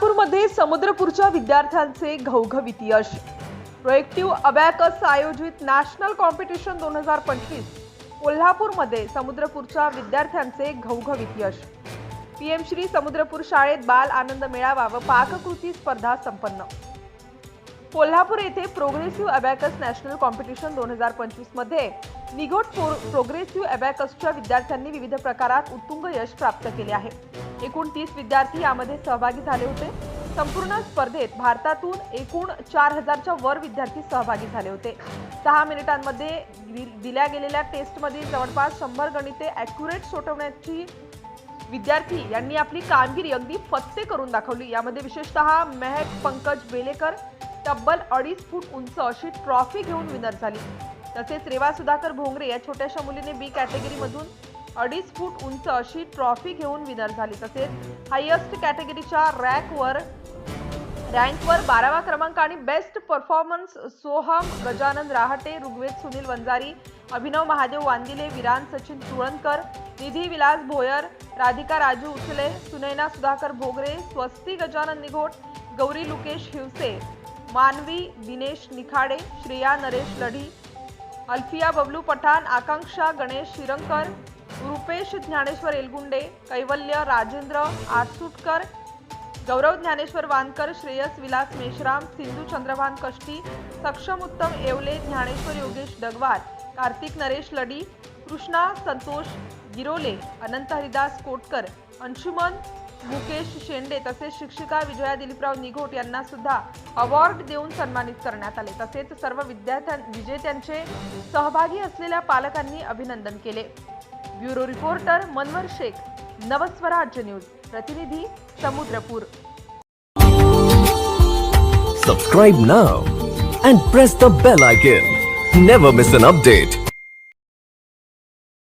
कोल्हापूरमध्ये समुद्रपूरच्या विद्यार्थ्यांचे घवघवीत यश. प्रोएक्टिव्ह अबॅकस आयोजित नॅशनल कॉम्पिटिशन दोन हजार पंचवीस. कोल्हापूरमध्ये समुद्रपूरच्या विद्यार्थ्यांचे घवघवीत यश. पीएम श्री समुद्रपूर शाळेत बाल आनंद मेळावा व पाककृती स्पर्धा संपन्न. कोल्हापूर येथे प्रोग्रेसिव्ह अबॅकस नॅशनल कॉम्पिटिशन दोन हजार पंचवीसमध्ये निगोट प्रोग्रेसिव्ह अबॅकसच्या विद्यार्थ्यांनी विविध प्रकारात उत्तुंग यश प्राप्त केले आहे. एकूण तीस विद्यार्थी यामध्ये सहभागी झाले होते. संपूर्ण स्पर्धेत भारतातून एकूण चार हजारच्या वर विद्यार्थी सहभागी झाले होते. सहा मिनिटांमध्ये दि- दिल्या गेलेल्या टेस्टमध्ये जवळपास शंभर गणिते ॲक्युरेट सोटवण्याची विद्यार्थी यांनी आपली कामगिरी अगदी फत्ते करून दाखवली. यामध्ये विशेषतः मेहक पंकज बेलेकर तब्बल अडीच फूट उंच अशी ट्रॉफी घेऊन विनर झाली. तसेच रेवा सुधाकर भोंगरे या छोट्याशा मुलीने बी कॅटेगरीमधून अडीच फूट उंच अशी ट्रॉफी घेऊन विनर झाली तसेच हायेस्ट कॅटेगरीच्या रॅकवर रँकवर बारावा क्रमांक आणि बेस्ट परफॉर्मन्स सोहम गजानन राहटे ऋग्वेद सुनील वंजारी अभिनव महादेव वांदिले विरान सचिन तुळणकर निधी विलास भोयर राधिका राजू उचले सुनैना सुधाकर भोगरे स्वस्ती गजानन निघोट गौरी लुकेश हिवसे मानवी दिनेश निखाडे श्रेया नरेश लढी अल्फिया बबलू पठाण आकांक्षा गणेश शिरंकर रुपेश ज्ञानेश्वर एलगुंडे कैवल्य राजेंद्र आरसुटकर गौरव ज्ञानेश्वर वानकर श्रेयस विलास मेश्राम सिंधू चंद्रभान कष्टी सक्षम उत्तम येवले ज्ञानेश्वर योगेश डगवार कार्तिक नरेश लडी कृष्णा संतोष गिरोले अनंत हरिदास कोटकर अंशुमन मुकेश शेंडे तसेच शिक्षिका विजया दिलीपराव निघोट यांना सुद्धा अवॉर्ड देऊन सन्मानित करण्यात आले. तसेच सर्व विद्यार्थ्यां विजेत्यांचे सहभागी असलेल्या पालकांनी अभिनंदन केले. Bureau reporter Manwar Shaikh Navswarajya news प्रतिनिधी Samudrapur Subscribe now and press the bell icon. Never miss an update.